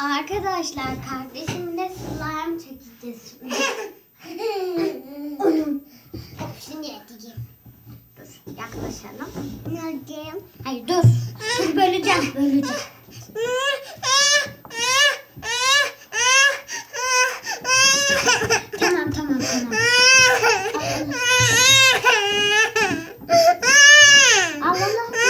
Arkadaşlar kardeşimle slime çekeceğiz. Şimdi edeceğim. Dur yaklaşalım. Nerede? Hayır dur. Dur böleceğim böleceğim. Tamam tamam tamam. Allah Allah.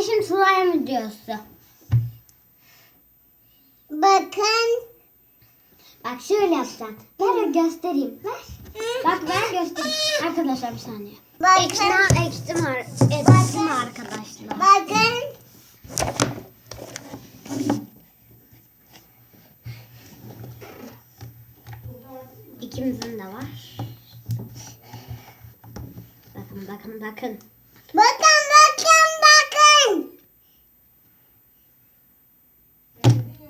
Kardeşim slime videosu. Bakın. Bak şöyle yapacağım. Ver göstereyim. Ver. Bak ver göstereyim. Arkadaşlar bir saniye. Bakın. Ar ekşim arkadaşlar. Bakın. İkimizin de var. Bakın bakın. Bakın bakın bakın.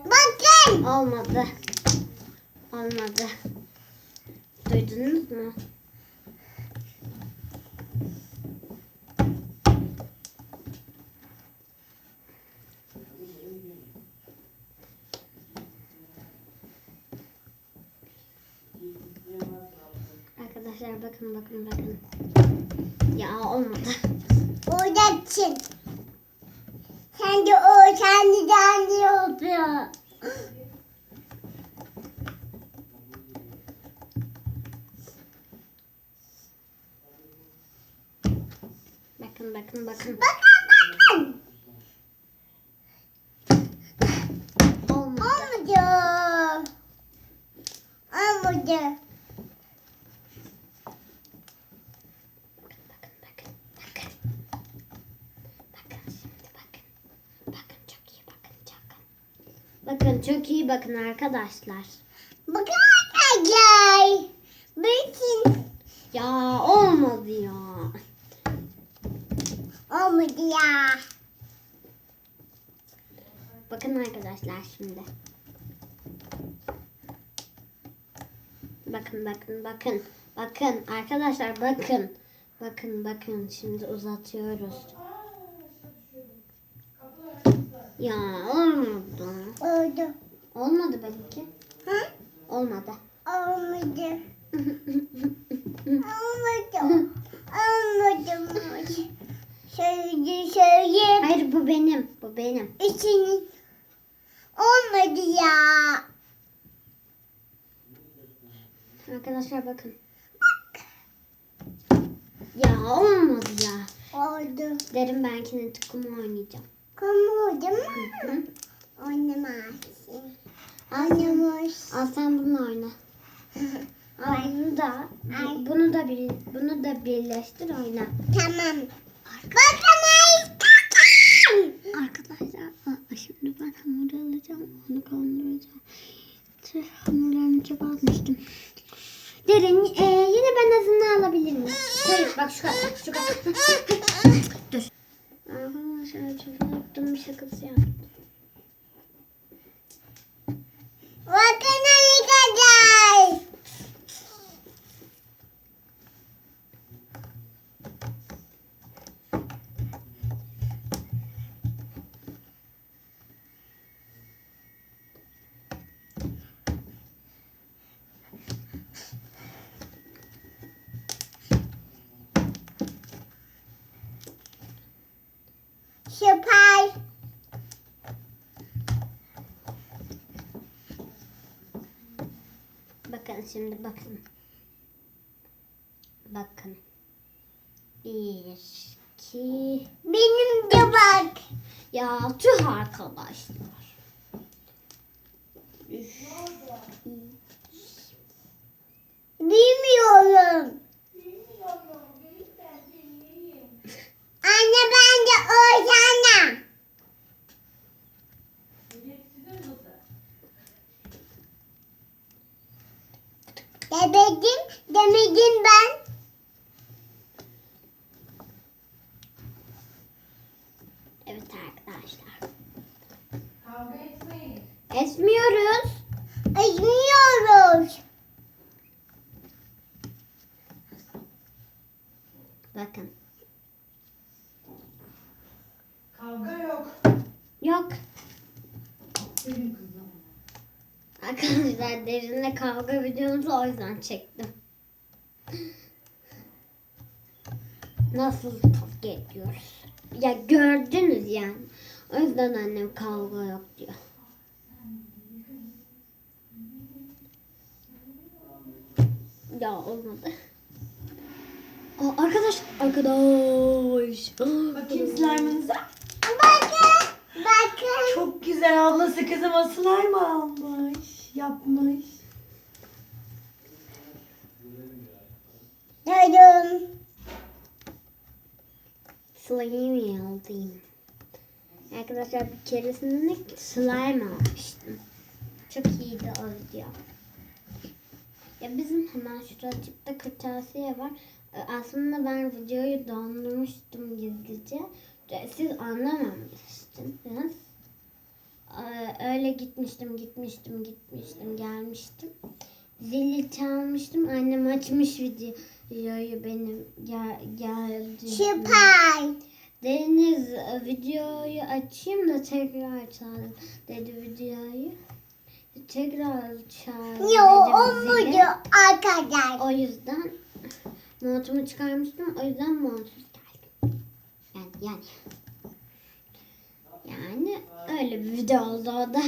Bakın. Olmadı. Olmadı. Duydunuz mu? Arkadaşlar bakın bakın bakın. Ya olmadı. Burada çin. Sen de o kendi kendi yapıyor. Bakın bakın bakın. Bakın bakın. Olmadı. Olmadı. Olmadı. Bakın bakın bakın. Bakın şimdi bakın. Bakın çok iyi bakın bakın. Bakın çok iyi bakın arkadaşlar. Bakın arkadaşlar. Bakın. Ya olmadı ya. Olmadı ya. Bakın arkadaşlar şimdi. Bakın bakın bakın. Bakın arkadaşlar bakın. Bakın bakın şimdi uzatıyoruz. Ya olmadı. Oldu. Olmadı benimki. Hı? Olmadı. Olmadı. Olmadı. Olmadı. Söyle söyle. Hayır bu benim. Bu benim. İçini. Olmadı ya. Arkadaşlar bakın. Ya olmadı ya. Oldu. Derin belki tıkımı oynayacağım. Değil Hı. mi? Oynamazsın. Oynamış. Al sen bunu oyna. Al bunu da. bu- Bunu da bir, bunu da birleştir oyna. Tamam. Arkadaşlar aa, şimdi ben hamur alacağım. Onu kaldıracağım. Tüh, hamurlarımı çöpe atmıştım. Derin e, yine ben azını alabilir miyim? Hayır bak şu kadar. Şu kadar. Dur. Arkadaşlar attım bir şakası yaptım. Bakın arkadaşlar. Süper. Bakın şimdi bakın. Bakın. Bir, iki. Benim de bak. Ya tüh arkadaşlar. Üf. Bilmiyorum. Anne ben de Ozan'a. Demedim, ben. Evet arkadaşlar. Kavga etmeyin. Esmiyoruz. Ezmiyoruz. Bakın. Kavga yok. Yok. Benim kızım. Arkadaşlar derinle kavga videomuzu o yüzden çektim. Nasıl kavga ediyoruz? Ya gördünüz yani. O yüzden annem kavga yok diyor. Ya olmadı. Aa, arkadaş, arkadaş. Bakayım slime'ınıza. Bakın. Bakın. Çok güzel ablası kızıma slime almış. Yapmış. Duydum. Slime aldım. Arkadaşlar bir keresinde slime almıştım. Çok iyiydi o video. Ya bizim hemen şuracıkta kırtasiye var. Ee, Aslında ben videoyu dondurmuştum gizlice. Siz anlamamıştınız. Ee, Öyle gitmiştim, gitmiştim, gitmiştim, gelmiştim. Zili çalmıştım. Annem açmış videoyu benim gel, geldi. Süper. Deniz videoyu açayım da tekrar çağır dedi videoyu. Tekrar çağır Yo dedim o zili. muydu arkadaşlar? O yüzden montumu çıkarmıştım. O yüzden montsuz geldim. Yani yani. Yani öyle bir video oldu o da.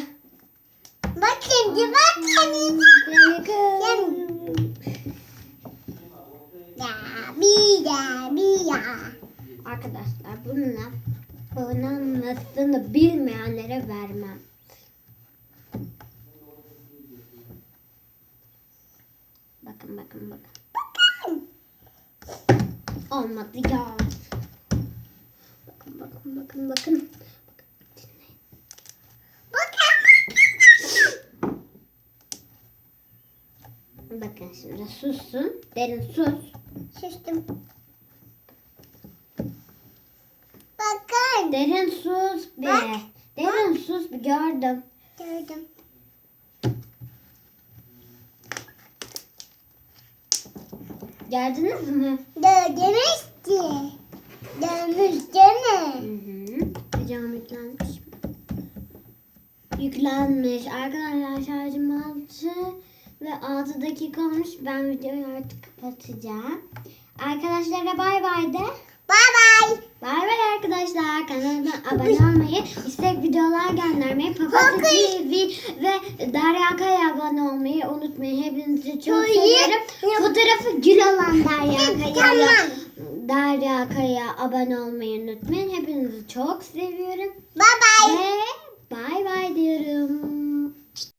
Bakın bakın. Ya. Arkadaşlar bununla oynanmasını bilmeyenlere vermem. Bakın bakın bakın. Bakın. Olmadı ya. Bakın bakın bakın. Bakın. Bakın şimdi sussun. Derin sus. Sustum. Bakın. Derin sus be. Bak. Derin sus bir gördüm. Gördüm. Gördünüz mü? Dövdümüştü. Dövmüş değil Hı mi? hı. Videom yüklenmiş mi? Yüklenmiş. Arkadaşlar şarjım 6 ve 6 dakika olmuş. Ben videoyu artık kapatacağım. Arkadaşlara bay bay de. Bye bye. Bay bay arkadaşlar. Kanalıma abone olmayı, istek videolar göndermeyi, Papatya TV ve Derya Kaya abone olmayı unutmayın. Hepinizi çok seviyorum. Fotoğrafı gül olan Derya. Tamam. Derya Kaya abone olmayı unutmayın. Hepinizi çok seviyorum. Bye